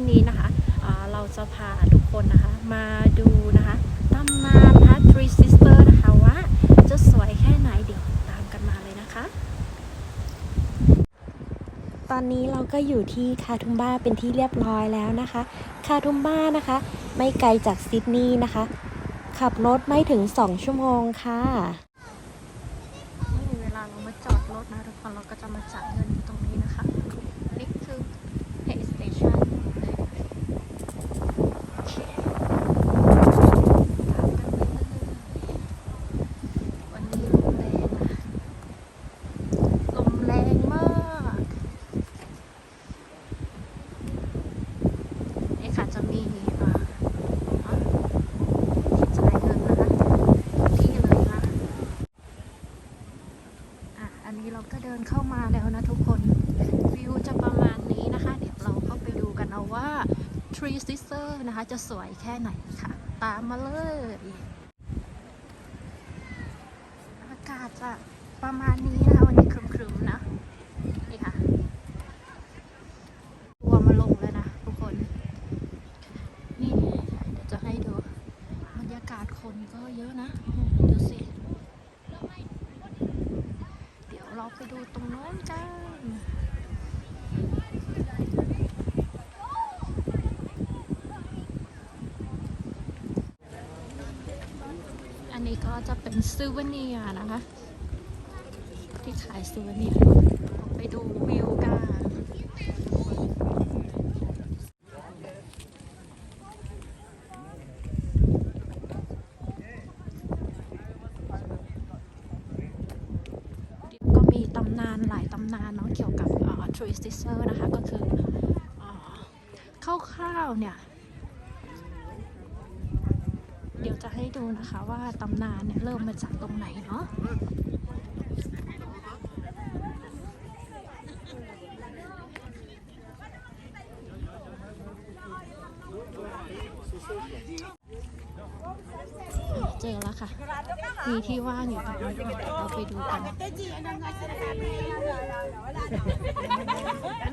วันนี้นะคะเราจะพาทุกคนนะคะมาดูนะคะตำนานนะคะ Three Sister นะคะว่าจะสวยแค่ไหนเดี๋ยวตามกันมาเลยนะคะ ตอนนี้เราก็อยู่ที่คาทุมบ้าเป็นที่เรียบร้อยแล้วนะคะ คาทุมบ้านะคะ ไม่ไกลจากซิดนีย์นะคะ ขับรถไม่ถึง 2 ชั่วโมงค่ะนี่เวลาเรามาจอดรถนะทุกคนเราก็จะมาจ่ายเงินที่ตรงนี้นะคะ นี่คือ pay station โอเคตามกันเลยวันนี้ลมแรงนะลมแรงมาก นี่ค่ะจะมีอ่าอะจ่ายเงินนะคะที่เลยนะ อะ อันนี้เราก็เดินเข้ามาแล้วนะทุกคน วิวจะประมาณนี้นะคะ เดี๋ยวเราเข้าไปดูกันเอาว่า Tree Sister นะคะ จะสวยแค่ไหนค่ะ ตามมาเลย อากาศจะประมาณนี้นะคะวันนี้ครึมๆนะ นี่ค่ะตัวมาลงแล้วนะทุกคน นี่เดี๋ยวจะให้ดูบรรยากาศคนก็เยอะนะดูสิ เดี๋ยวเราไปดูตรงโน้นกันนี้ก็จะเป็น ซูเวเนียนะคะ ที่ขายซูเวเนียไปดูวิวกันก็มีตำนานหลายตำนานเนาะเกี่ยวกับเอ่อ Three Sister นะคะ ก็คือเอ่อคร่าวๆเนี่ย เดี๋ยวจะให้ดูนะคะว่าตำนานเนี่ยเริ่มมาจากตรงไหนเนาะเจอแล้วค่ะ มีที่ว่างอยู่ตรงนี้เดี๋ยวเราไปดูกัน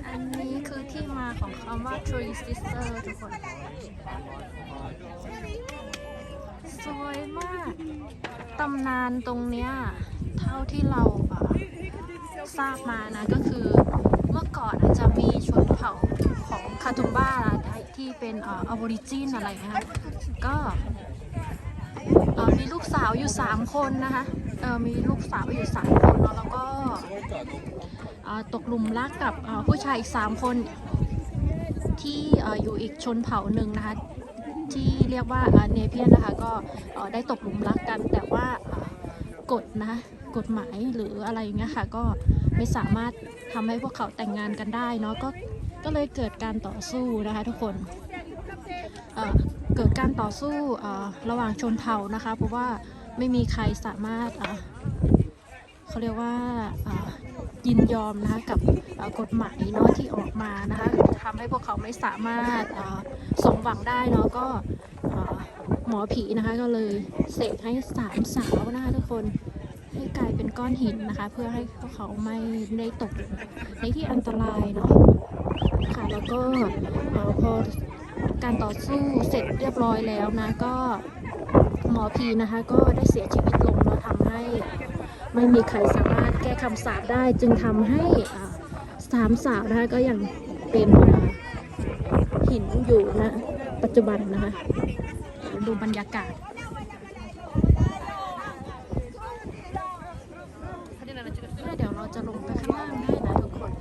อันนี้คือที่มาของคำว่า Three Sister ทุกคน สวยมาก ตำนานตรงเนี้ย เท่าที่เราทราบมานะก็คือเมื่อก่อนอาจจะมีชนเผ่าของคาทุมบ้าที่เป็นเออริจินอะไรนะคะก็มีลูกสาวอยู่ 3 คนนะคะมีลูกสาวอยู่3คนเนาะแล้วก็ตกหลุมรักกับผู้ชายอีก 3 คนที่อยู่อีกชนเผ่าหนึ่งนะคะ ที่เรียกว่าเนเพียนนะคะก็ได้ตกหลุมรักกัน แต่ว่ากฎนะกฎหมายหรืออะไรอย่างเงี้ยค่ะ ก็ไม่สามารถทำให้พวกเขาแต่งงานกันได้เนาะก็ก็เลยเกิดการต่อสู้นะคะทุกคนเกิดการต่อสู้ระหว่างชนเผ่านะคะ เพราะว่าไม่มีใครสามารถเขาเรียกว่า ยินยอมนะคะกับกฎหมายเนาะที่ออกมานะคะทำให้พวกเขาไม่สามารถเอ่อสมหวังได้เนาะก็หมอผีนะคะก็เลยเสกให้สามสาวนะคะทุกคนให้กลายเป็นก้อนหินนะคะ เพื่อให้พวกเขาไม่ได้ตกในที่อันตรายเนาะค่ะแล้วก็พอการต่อสู้เสร็จเรียบร้อยแล้วนะก็หมอผีนะคะก็ได้เสียชีวิตลงเนาะทำให้ ไม่มีใครสามารถแก้คำสาปได้ จึงทำให้อ่าสามสาวนะคะก็ยังเป็นอ่าหินอยู่นะปัจจุบันนะคะดูบรรยากาศเดี๋ยวเราจะลงไปข้างล่างได้นะทุกคน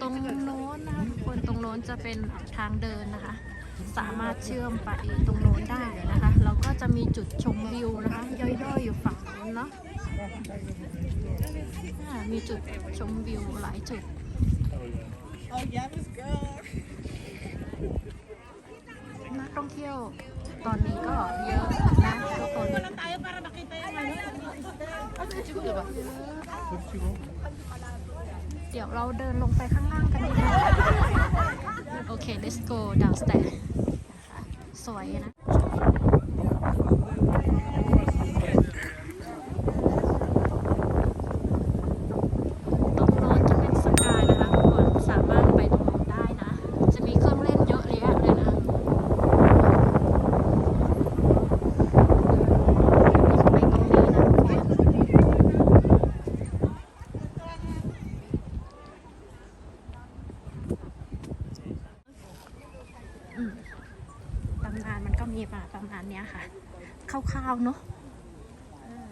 ตรงโน้นนะคะทุกคนตรงโน้นจะเป็นทางเดินนะคะ สามารถเชื่อมไปตรงโน้นได้นะคะแล้วก็จะมีจุดชมวิวนะคะ ย่อยๆอยู่ฝั่งโน้นเนาะมีจุดชมวิวหลายจุด นักท่องเที่ยวตอนนี้ก็เยอะนะทุกคนเดี๋ยวเราเดินลงไปข้างล่างกันดีกว่า เค let's go downstairs สวยนะำนานมันก็มีมาประมาณเนี้ยค่ะคร่าวๆเนาะเออ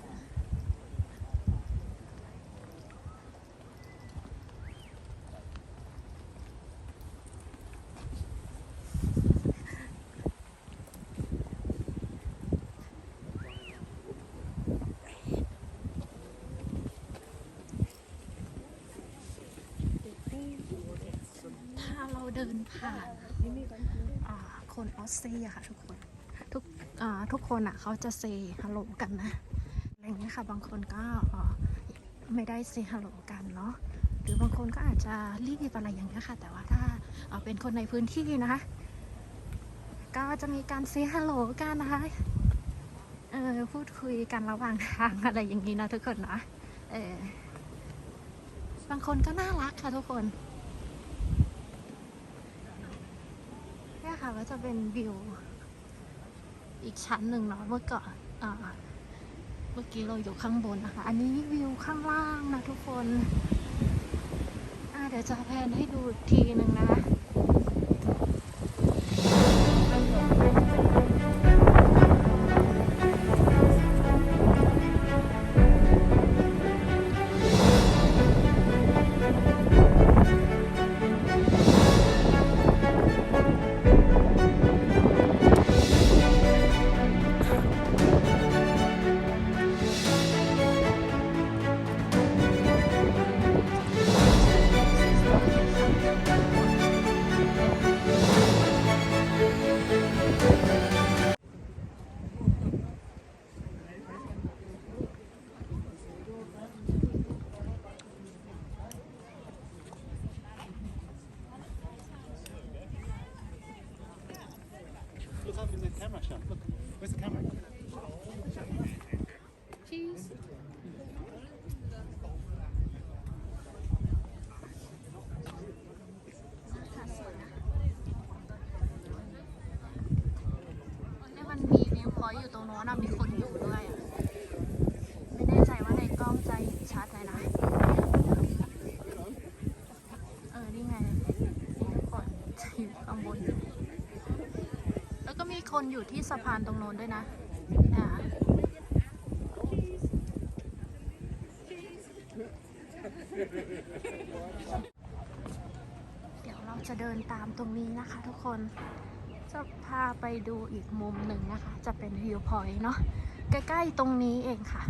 ถ้าเรา คนออสเตรียค่ะทุกคนทุกทุกคนอะเขาจะเซฮัลโหลกันนะอะไรอย่างเงี้ยค่ะ บางคนก็ไม่ได้เซฮัลโหลกันเนาะหรือบางคนก็อาจจะรีบอะไรอย่างเงี้ยค่ะ แต่ว่าถ้าเอ่อเป็นคนในพื้นที่นะคะก็จะมีการเซฮัลโหลกันนะคะเออพูดคุยกันระหว่างทางอะไรอย่างนี้นะทุกคนนะเออบางคนก็น่ารักค่ะทุกคน เนี่ย ค่ะก็จะเป็นวิว อีกชั้นหนึ่งเนาะเมื่อก่อนอ่าเมื่อกี้เราอยู่ข้างบนนะคะ อันนี้วิวข้างล่างนะทุกคนเดี๋ยวจะแพนให้ดูอีกทีหนึ่งนะ อยต์อยู่ตรงโน้นนะมีคนอยู่ด้วยอะไม่แน่ใจว่าในกล้องจะเห็นชัดไหมนะ เออ นี่ไงนี่ทุกคนจะอยู่ข้างบน แล้วก็มีคนอยู่ที่สะพานตรงโน้นด้วยนะอ่าเดี๋ยวเราจะเดินตามตรงนี้นะคะทุกคน จะพาไปดูอีกมุมหนึ่งนะคะ จะเป็นวิวพอยต์เนาะใกล้ๆตรงนี้เองค่ะ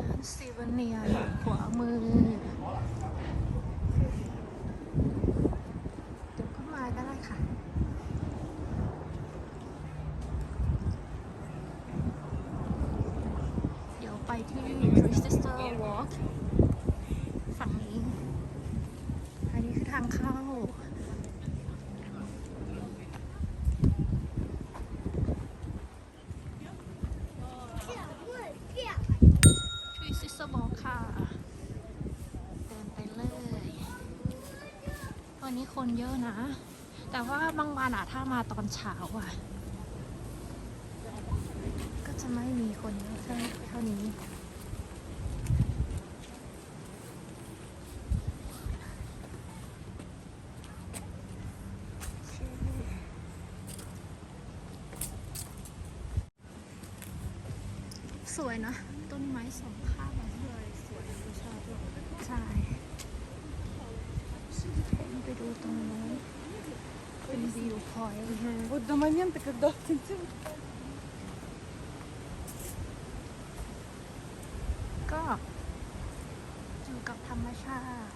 ร้านซีเวเนียอยู่ขวามือ เดี๋ยวก็มาก็ได้ค่ะ เดี๋ยวไปที่ Three Sister Walk ฝั่งนี้ อันนี้คือทางเข้า Three Sister Walk ค่ะ เดินไปเลย วั นี้คนเยอะนะ แต่ว่าบางวันอะถ้ามาตอนเช้าอะก็จะไม่มีคนเยอะเท่าเท่านี้สวยนะต้นไม้สองข้างเลยสวยชอบใช่ไปดูตรงนู้นเป็น วิวพอยต์ Вот до момента, когда ты ก็อยู่กับธรรมชาติ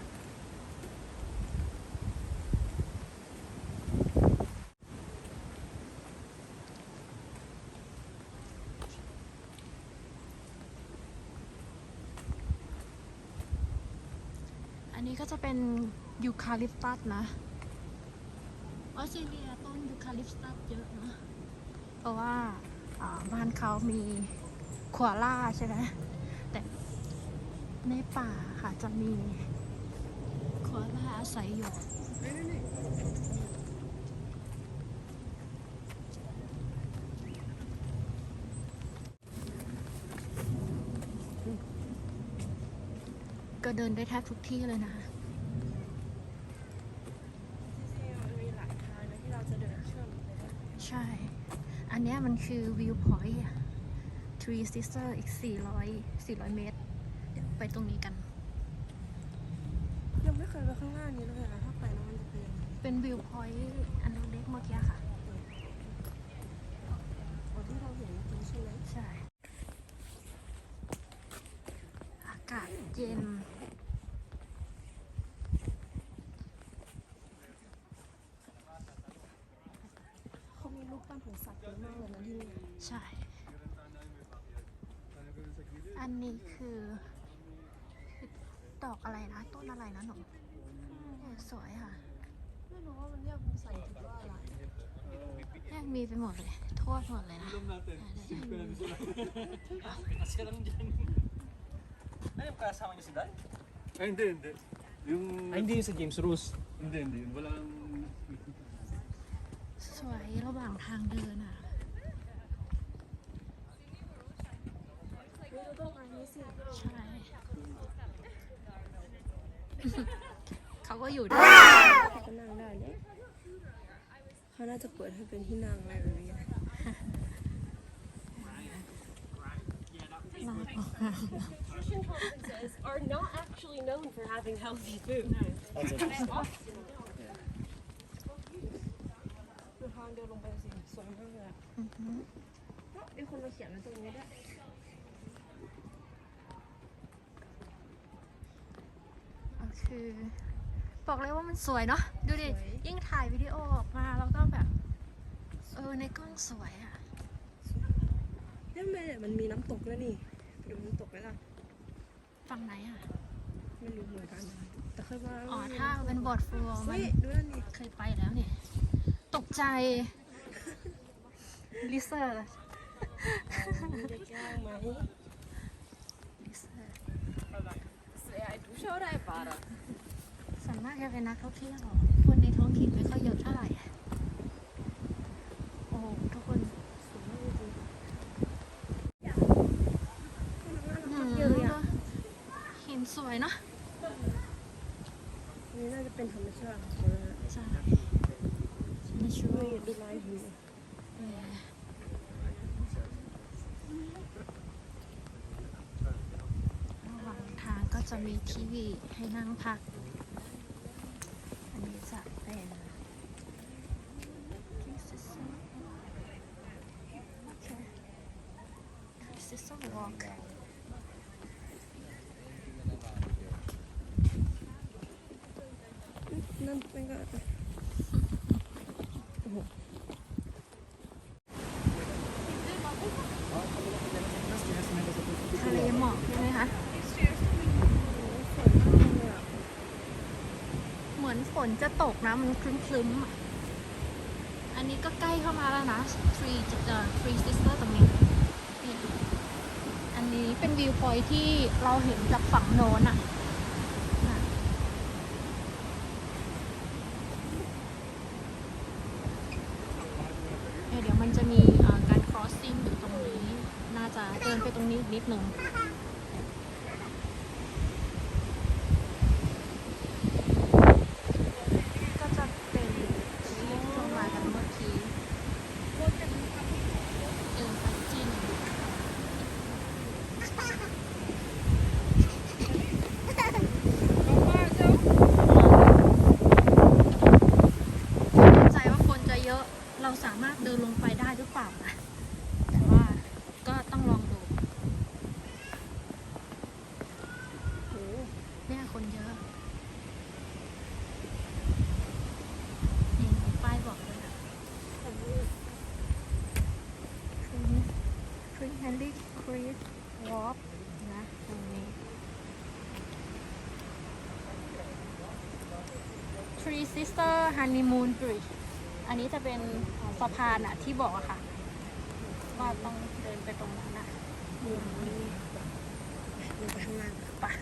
อันนี้ก็จะเป็นยูคาลิปตัสนะ ออสเตรเลียต้นยู คาลิปตัสเยอะนะ เพราะว่าบ้านเขามีขวาล่าใช่ไหมแต่ในป่าค่ะจะมีขวาล่าอาศัยอยู่กก็เดินได้แทบทุกที่เลยนะคะ มีหลายทางนะที่เราจะเดินเชื่อมเลยนะ ใช่ อันเนี้ยมันคือวิวพอยต์ Three Sister อีก 400 400 เมตร เดี๋ยวไปตรงนี้กัน ยังไม่เคยไปข้างหน้านี้เลยอะถ้าไปแล้วมันจะเป็นยังไงเป็นวิวพอยต์อันเล็กๆเมื่อกี้ค่ะอ๋อที่เราเห็นเมื่อกี้ใช่ไหมใช่ อากาศเย็น เขามีรูปปั้นของสัตว์เยอะมากเลยนะที่นี่ ใช่ อันนี้คือ ด อะไรนะ ต้นอะไรนะหนูเนี่ยสวยค่ะไม่รู้ว่ามันเรียกภาษาอังกฤษว่าอะไรแยกมีไปหมดเลยทั่วหมดเลยนะ Masih kadang dyan. Ano yung kasama niyo si Dan? Ay, hindi, hindi. Yung... Ay, hindi yung sa James Rose. Hindi, hindi. Walang... สวยระหว่างทางเดินอะไปต้นนี้สิใช่ เขาก็อยู่ด้วยเขาก็นั่งได้เนี่ยเขาน่าจะเปิดให้เป็นที่นั่งอะไรแบบนี้ Nutrition conferences are not actually known for having healthy food. คือทางเดินลงไปสิสวยมากเลยอะอือหือมีคนมาเขียนไว้ตรงนี้ด้วย คือ บอกเลยว่ามันสวยเนาะดูดิยิ่งถ่ายวิดีโอออกมาแล้วก็แบบ เออ ในกล้องสวยอะเนี่ยแม่เนี่ยมันมีน้ำตกแล้วนี่ไปดูน้ำตกไหมล่ะฝั่งไหนอะไม่รู้เหมือนกันนะแต่เคยมาอ๋อถ้าเป็นบอร์ดฟลูอร์มันนี่ดูนั่นนี่เคยไปแล้วเนี่ย ตกใจ ลิเซอร์ มีได้แกล้งไหม ลิเซอร์ Ja, du schau da bara. ส่วนมากจะเป็นนักท่องเที่ยวคนในท้องถิ่นไม่ค่อยเยอะเท่าไหร่ โอ้โหทุกคนสวยมากจริงอืมเยอะเลยอะหินสวยเนาะอันนี้น่าจะเป็นธรรมชาติของเขานะใช่ในช่วดูยดูลายหิน เออระหว่างทางก็ จะมีทีวีให้นั่งพัก อันนี้จะเป็น Sister Walk นั่นเป็นก็ ทะเลหมอกใช่ไหมคะ เหมือ นฝนจะตกนะมันคลึ้มๆอะอันนี้ก็ใกล้เข้ามาแล้วนะ Tree จุดเอ่อ Tree Sister ตรงนี้นี่อันนี้เป็นวิวพอยท์ที่เราเห็นจากฝั่งโน้นอะเดี๋ยวมันจะมีการ crossing อยู่ตรงนี้ น่าจะเดินไปตรงนี้อีกนิดนึง ก็จะเป็นที่เรามากันเมื่อกี้เออไปจีนไม่แน่ใจว่าคนจะเยอะ เราสามารถเดินลงไปได้หรือเปล่านะ แต่ว่าก็ต้องลองดู โอ้ เนี่ยคนเยอะนี่มีป้ายบอกเลยนะ Prince Henry Creek Walk นะตรงนี้ Three Sister Honeymoon Bridge อันนี้จะเป็นสะพานอะที่บอกอะค่ะ ว่าต้องเดินไปตรงนั้นอะลงไปข้างล่างปะ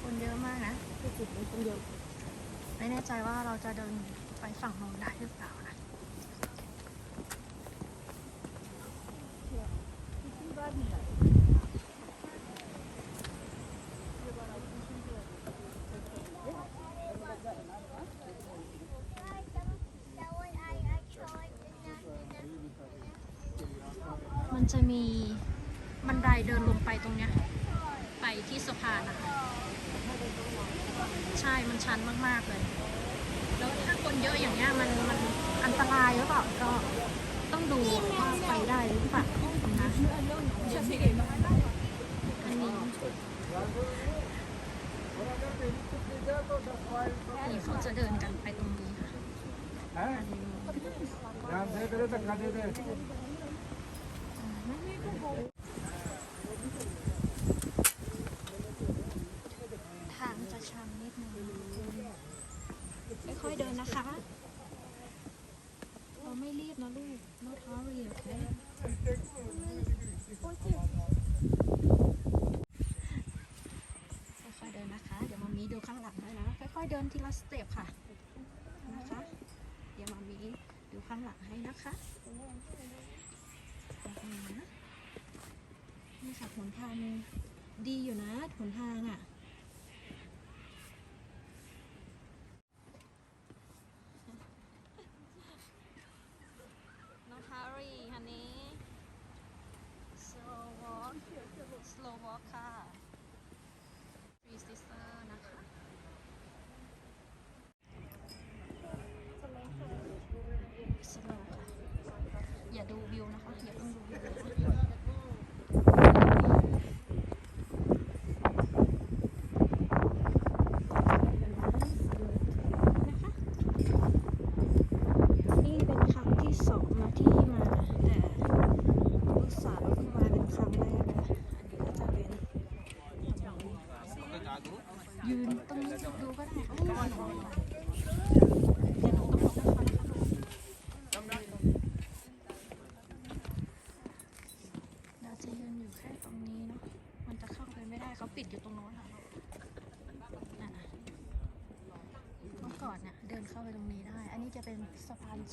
คนเยอะมากนะไม่จิตเป็นคนเดียวไม่แน่ใจว่าเราจะเดินไปฝั่งโน้นได้หรือเปล่านะ ที่บ้านไหน จะมีบันไดเดินลงไปตรงเนี้ย ไปที่สะพานนะคะใช่มันชันมากๆเลย แล้วถ้าคนเยอะอย่างเงี้ยมันมันอันตรายหรือเปล่าก็ต้องดูว่าไปได้หรือเปล่านะอันนี้นี่เขาจะเดินกันไปตรงนี้ค่ะอันนี้ 5สเต็ปค่ะนะคะเดี๋ยวมามีดูข้างหลังให้นะคะนี่ค่ะขนทางดีอยู่นะขนทางอะ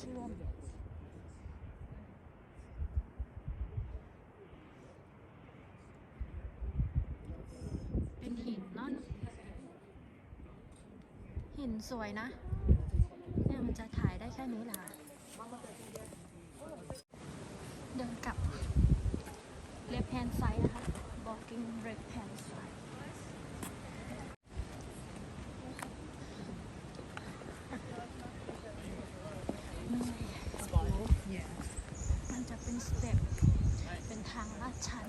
สะพานเชื่อมเป็นหินเนาะหินสวยนะ เนี่ยมันจะถ่ายได้แค่นี้แหละค่ะเดินกลับ left hand side นะคะ walking left hand side มันจะ เป็นสเต็ปเป็นทางลาดชัน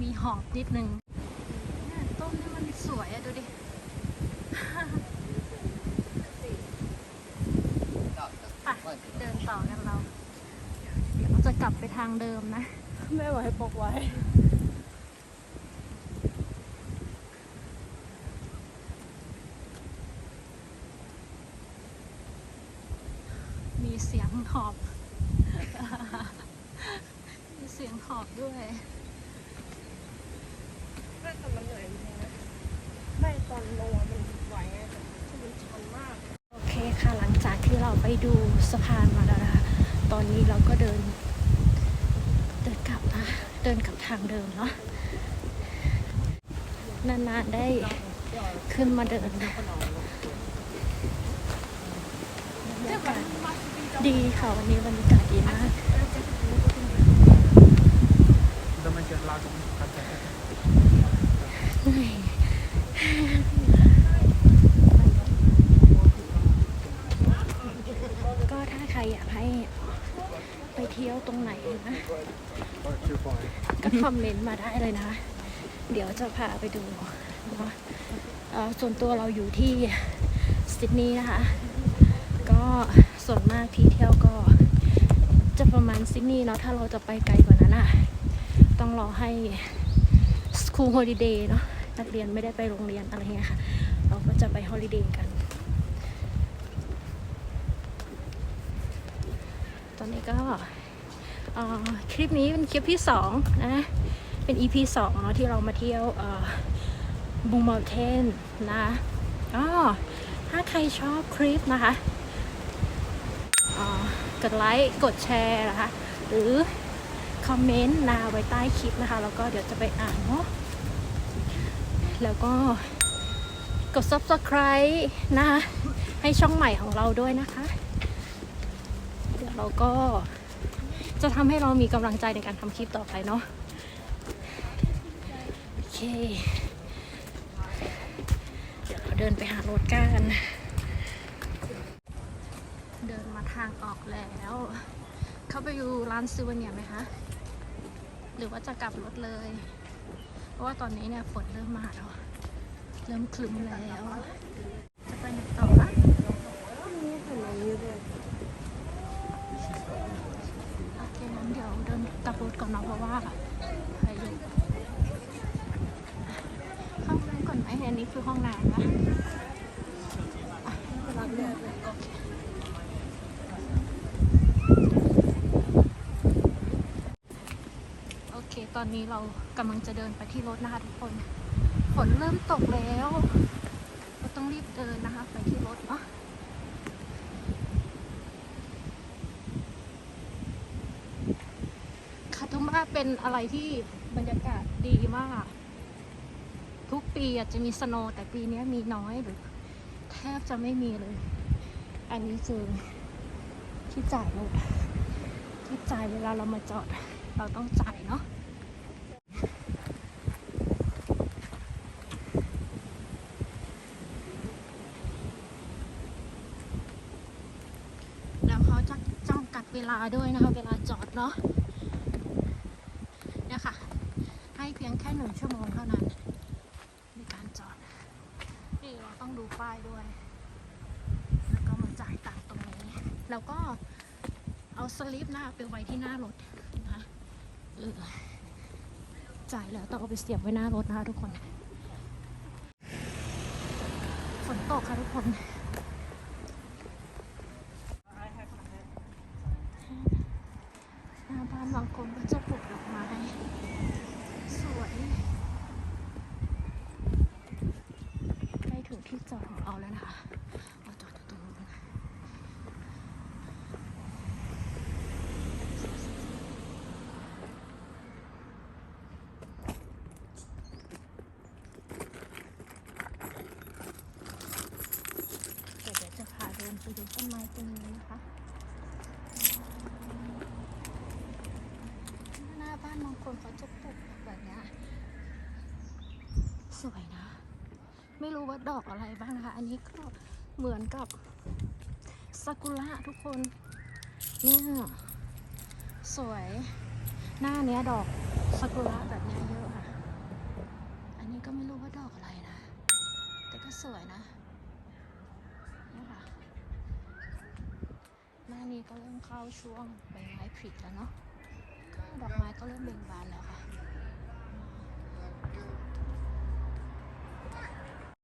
มีหอบนิดนึงต้นนี่มันสวยอะดูดิไปเดินต่อกันเรา เดี๋ยวเราจะกลับไปทางเดิมนะ ไม่ไหวปกไว้ มีเสียงหอบ มีเสียงหอบด้วย แม่แต่มันเหนื่อยจริงๆนะไม่ตอนลงอะมันไหวไงแต่ที่มันชันมาก โอเคค่ะหลังจากที่เราไปดู สะพานมาแล้วนะคะ ตอนนี้เราก็เดิน เดินกลับนะ เดินกลับทางเดิมเนาะ นานๆได้ขึ้นมาเดินบรรยากาศดีค่ะวันนี้บรรยากาศดีมากก็ถ้าใครอยากให้ไปเที่ยวตรงไหนนะก็คอมเมนต์มาได้เลยนะ เดี๋ยวจะพาไปดูเนาะเอ่อส่วนตัวเราอยู่ที่ซิดนีย์นะคะ ก็ส่วนมากที่เที่ยวก็ จะประมาณซิดนีย์เนาะถ้าเราจะไปไกลกว่านั้นอะต้องรอให้ school holiday เนาะนักเรียนไม่ได้ไปโรงเรียนอะไรเงี้ยค่ะ เราก็จะไป holiday กัน ตอนนี้ก็เอ่อ คลิปนี้เป็นคลิปที่สองนะ เป็น EP สองเนาะที่เรามาเที่ยวบูม u ลเทนนะอ๋อถ้าใครชอบคลิปนะคะกดไลค์กดแชร์นะคะ หรือคอมเมนต์นาไว้ใต้คลิปนะคะ แล้วก็เดี๋ยวจะไปอ่านเนาะแล้วก็กด subscribe นะคะให้ช่องใหม่ของเราด้วยนะคะ เดี๋ยวเราก็ จะทำให้เรามีกำลังใจในการทำคลิปต่อไปเนาะโอเค เดี๋ยวเราเดินไปหารถกัน เดินมาทางออกแล้ว เข้าไปดูร้านซูเวเนียร์ไหมคะ หรือว่าจะกลับรถเลย เพราะว่าตอนนี้เนี่ยฝนเริ่มมาแล้ว เริ่มคลึ้มแล้ว จะไปไหนต่อคะ นี่ถนนอยู่ด้วย โอ เดี๋ยวเดินกลับรถก่อนเนาะเพราะว่าพายุเข้าห้องน้ำก่อนไหมอันนี้คือห้องน้ำนะรับเลือกเลยโอเคโอเค ตอนนี้เรากำลังจะเดินไปที่รถนะคะทุกคน ฝนเริ่มตกแล้ว เราต้องรีบเดินนะคะ ไปที่รถเนาะ คาโตมาเป็นอะไรที่บรรยากาศดีมาก ทุกปีอาจจะมีสโนว์แต่ปีนี้มีน้อยหรือ แทบจะไม่มีเลย อันนี้คือที่จ่ายรถที่จ่ายเวลาเรามาจอด เราต้องจ่ายเนาะแล้วเขาจะจำกัดเวลาด้วยนะคะ เวลาจอดเนาะ เนี่ยค่ะ ให้เพียงแค่หนึ่ง ชั่วโมงเท่านั้นในการจอด นี่เราต้องดูป้ายด้วย แล้วก็มาจ่ายตังค์ตรงนี้ แล้วก็เอาสลิปนะคะไปไว้ที่หน้ารถนะคะเออจ่ายแล้วต้องเอาไปเสียบไว้หน้ารถนะคะทุกคน ฝนตกค่ะทุกคน หน้าบ้านบางคนก็จะปลูกดอกไม้ สวยใกล้ถึงที่จอดของเราแล้วนะคะเราจอดอยู่ตรงนู้นเดี๋ยวเดี๋ยวจะพ ดูต้นไม้ตรงนี้นะคะ หน้าบ้านบางคนเขาจะปลูกแบบนี้สวยนะ ไม่รู้ว่าดอกอะไรบ้างนะคะอันนี้ก็เหมือนกับซากุระทุกคนเนี่ยสวยหน้าเนี้ยดอกซากุระแบบนี้เยอะค่ะ อันนี้ก็ไม่รู้ว่าดอกอะไรนะ แต่ก็สวยนะเนี่ยค่ะ หน้านี้ ก็เริ่มเข้าช่วงใบไม้ผลิแล้วเนาะก็ดอกไม้ก็เริ่มเบ่งบานแล้วค่ะ